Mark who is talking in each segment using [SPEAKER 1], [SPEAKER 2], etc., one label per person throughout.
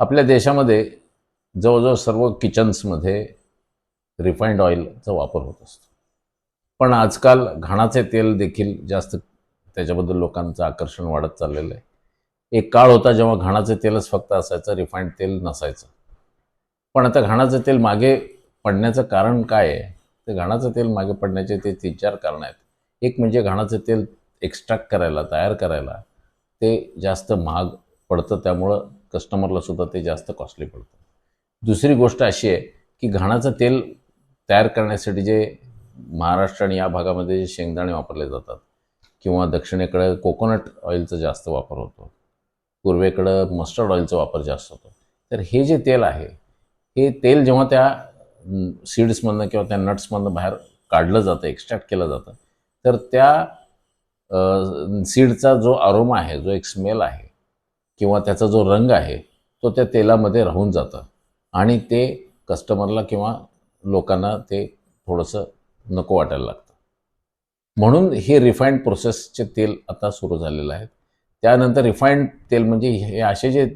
[SPEAKER 1] आपल्या देशामध्ये जवळजवळ सर्व किचन्समध्ये रिफाईंड ऑइलचा वापर होत असतो. पण आजकाल घाणाचे तेल देखील जास्त त्याच्याबद्दल लोकांचं आकर्षण वाढत चाललेलं आहे. एक काळ होता जेव्हा घाणाचे तेलच फक्त असायचं रिफाईंड तेल नसायचं. पण आता घाणाचं तेल मागे पडण्याचं कारण काय आहे? ते घाणाचं तेल मागे पडण्याचे ते तीन चार कारण आहेत. एक म्हणजे घाणाचं तेल एक्स्ट्रॅक्ट करायला तयार करायला ते जास्त महाग पडतं त्यामुळं कस्टमरला सुद्धा ते जास्त कॉस्टली पडतं. दुसरी गोष्ट अशी आहे की घाणाचं तेल तयार करण्यासाठी जे महाराष्ट्र आणि या भागामध्ये जे शेंगदाणे वापरले जातात किंवा दक्षिणेकडे कोकोनट ऑइलचा जास्त वापर होतो पूर्वेकडं मस्टर्ड ऑइलचा वापर जास्त होतो तर हे जे तेल आहे हे तेल जेव्हा त्या सीड्समधनं किंवा त्या नट्समधनं बाहेर काढलं जातं एक्स्ट्रॅक्ट केलं जातं तर त्या सीडचा जो अरोमा आहे जो एक स्मेल आहे किंवा त्याचा जो रंग आहे तो त्या तेलामध्ये राहून जातं. आणि ते कस्टमरला किंवा लोकांना ते थोडंसं नको वाटायला लागतं. म्हणून हे रिफाईंड प्रोसेसचे तेल आता सुरू झालेलं आहे. त्यानंतर रिफाईंड तेल म्हणजे हे असे जे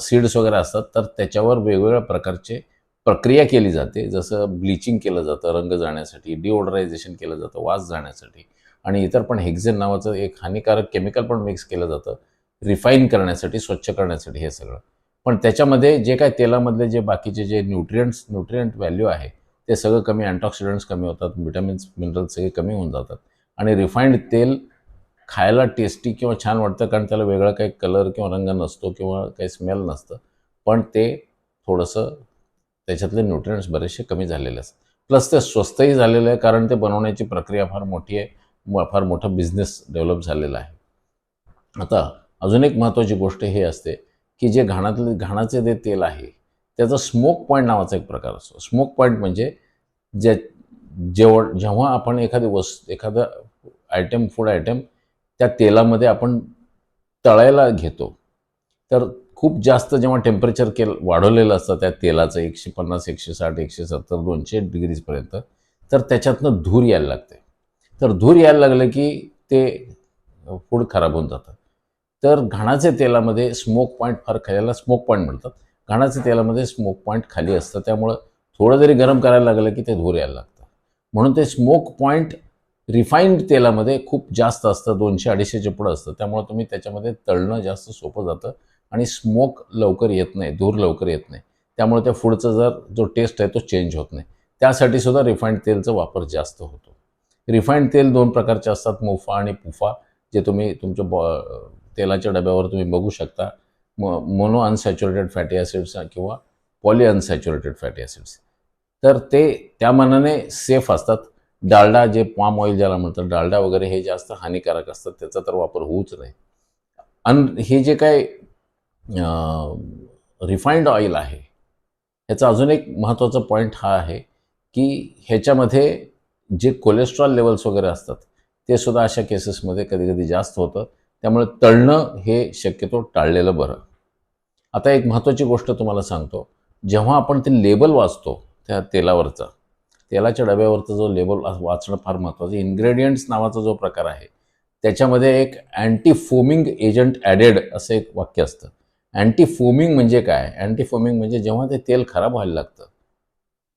[SPEAKER 1] सीड्स वगैरे असतात तर त्याच्यावर वेगवेगळ्या प्रकारचे प्रक्रिया केली जाते. जसं ब्लिचिंग केलं जातं रंग जाण्यासाठी डिओडरायझेशन केलं जातं वास जाण्यासाठी. आणि इतर पण हेक्झेन नावाचं एक हानिकारक केमिकल पण मिक्स केलं जातं. रिफाईन करण्यासाठी स्वच्छ करण्यासाठी हे सगळं. पण त्याच्यामध्ये जे काय तेलामधले जे बाकीचे जे न्यूट्रियंट्स न्यूट्रियंट व्हॅल्यू आहे ते सगळं कमी अँटॉक्सिडंट्स कमी होतात विटॅमिन्स मिनरल्स सगळे कमी होऊन जातात. आणि रिफाईंड तेल खायला टेस्टी किंवा छान वाटतं कारण त्याला वेगळा काही कलर किंवा रंग नसतो किंवा काही स्मेल नसतं. पण ते थोडंसं त्याच्यातले न्यूट्रियंट्स बरेचसे कमी झालेले असतात. प्लस ते स्वस्तही झालेलं आहे कारण ते बनवण्याची प्रक्रिया फार मोठी आहे फार मोठा बिझनेस डेव्हलप झालेला आहे. आता अजून एक महत्त्वाची गोष्ट हे असते की जे घाणातले घाणाचे जे तेल आहे त्याचा स्मोक पॉईंट नावाचा एक प्रकार असतो. स्मोक पॉईंट म्हणजे जे जेव जेव्हा आपण एखादी वस्तू एखादं आयटम फूड आयटम त्या तेलामध्ये आपण तळायला घेतो तर खूप जास्त जेव्हा टेम्परेचर केल वाढवलेलं असतं त्या तेलाचं एकशे पन्नास एकशे साठ एकशे सत्तर दोनशे डिग्रीजपर्यंत तर त्याच्यातनं धूर यायला लागते. तर धूर यायला लागलं की ते फूड खराब होऊन जातं. तर घाणाचे तेलामध्ये स्मोक पॉईंट फार खायला स्मोक पॉईंट म्हणतात. घाणाच्या तेलामध्ये स्मोक पॉईंट खाली असतं. त्यामुळं थोडं जरी गरम करायला लागलं की ते धूर यायला लागतं. म्हणून ते स्मोक पॉईंट रिफाईंड तेलामध्ये खूप जास्त असतं. दोनशे अडीचशेच्या पुढं असतं. त्यामुळे तुम्ही त्याच्यामध्ये तळणं जास्त सोपं जातं आणि स्मोक लवकर येत नाही. धूर लवकर येत नाही. त्यामुळे त्या फूडचा जर जो टेस्ट आहे तो चेंज होत नाही. त्यासाठी सुद्धा रिफाईंड तेलचा वापर जास्त होतो. रिफाईंड तेल दोन प्रकारचे असतात. मोफा आणि पुफा जे तुम्ही तुमच्या बॉ तेलाच्या डब्यावर तुम्ही बघू शकता. म मोनो अनसॅच्युरेटेड फॅटी ॲसिड्स किंवा पॉली अनसॅच्युरेटेड फॅटी ॲसिड्स तर ते त्या मानाने सेफ असतात. डालडा जे पाम ऑइल ज्याला म्हणतात डालडा वगैरे हे जास्त हानिकारक असतात त्याचा तर वापर होऊच नाही. अन हे जे काय रिफाईंड ऑइल आहे ह्याचा अजून एक महत्त्वाचा पॉईंट हा आहे की ह्याच्यामध्ये जे कोलेस्ट्रॉल लेवल्स वगैरे असतात ते सुद्धा अशा केसेसमध्ये कधी कधी जास्त होतं. त्यामुळे तळणं हे शक्यतो टाळलेलं बरं. आता एक महत्त्वाची गोष्ट तुम्हाला सांगतो. जेव्हा आपण ते लेबल वाचतो त्या तेलावरचा तेलाच्या डब्यावरचा जो लेबल वाचणं फार महत्त्वाचं इन्ग्रेडियंट्स नावाचा जो प्रकार आहे त्याच्यामध्ये एक अँटी फोमिंग एजंट ॲडेड असं एक वाक्य असतं. अँटी फोमिंग म्हणजे काय? अँटी फोमिंग म्हणजे जेव्हा ते तेल खराब व्हायला लागतं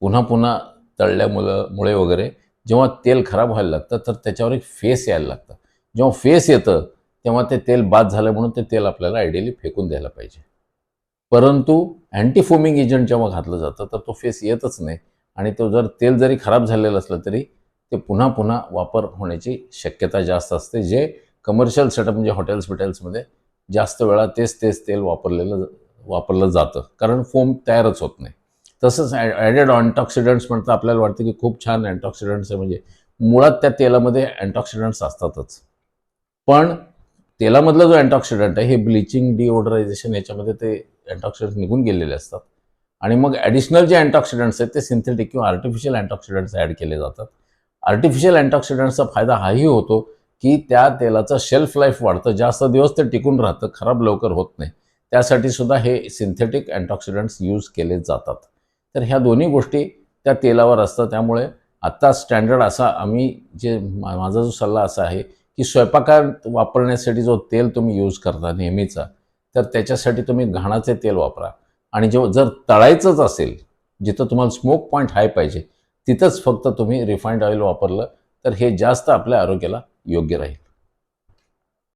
[SPEAKER 1] पुन्हा पुन्हा तळल्यामुळं मुळे वगैरे जेव्हा तेल खराब व्हायला लागतं तर त्याच्यावर एक फेस यायला लागतं. जेव्हा फेस येतं तेव्हा ते तेल बाद झालं म्हणून ते तेल आपल्याला आयडियली फेकून द्यायला पाहिजे. परंतु अँटी फोमिंग एजंट जेव्हा घातलं जातं तर तो फेस येतच नाही. आणि तो जर तेल जरी खराब झालेलं असलं तरी ते पुन्हा पुन्हा वापर होण्याची शक्यता जास्त असते जे कमर्शियल सेटअप म्हणजे हॉटेल्स बिटेल्समध्ये जास्त वेळा तेच तेच तेल वापरलेलं वापरलं जातं. कारण फोम तयारच होत नाही. तसंच ॲडेड अँटॉक्सिडंट्स म्हणतं आपल्याला वाटतं की खूप छान अँटॉक्सिडंट्स आहे. म्हणजे मुळात त्या तेलामध्ये अँटॉक्सिडंट्स असतातच. पण तेलामधला जो अँटॉक्सिडंट आहे हे ब्लिचिंग डिओडरायझेशन याच्यामध्ये ते अँटॉक्सिडंट निघून गेलेले असतात. आणि मग ॲडिशनल जे अँटॉक्सिडंट्स आहेत ते सिंथेटिक किंवा आर्टिफिशियल अँटॉक्सिडंट्स ॲड केले जातात. आर्टिफिशियल अँटॉक्सिडंट्सचा फायदा हाही होतो की त्या तेलाचं शेल्फ लाईफ वाढतं. जास्त दिवस ते टिकून राहतं खराब लवकर होत नाही. त्यासाठी सुद्धा हे सिंथेटिक अँटॉक्सिडंट्स यूज केले जातात. तर ह्या दोन्ही गोष्टी त्या तेलावर असतात. त्यामुळे आत्ता स्टँडर्ड असा आम्ही जे माझा जो सल्ला असा आहे की स्वयंपाकात वापरण्यासाठी जो तेल तुम्ही यूज करता नेहमीचा तर त्याच्यासाठी तुम्ही घाणाचे तेल वापरा. आणि जेव्हा जर तळायचंच असेल जिथं तुम्हाला स्मोक पॉईंट हाय पाहिजे तिथंच फक्त तुम्ही रिफाईंड ऑइल वापरलं तर हे जास्त आपल्या आरोग्याला योग्य राहील.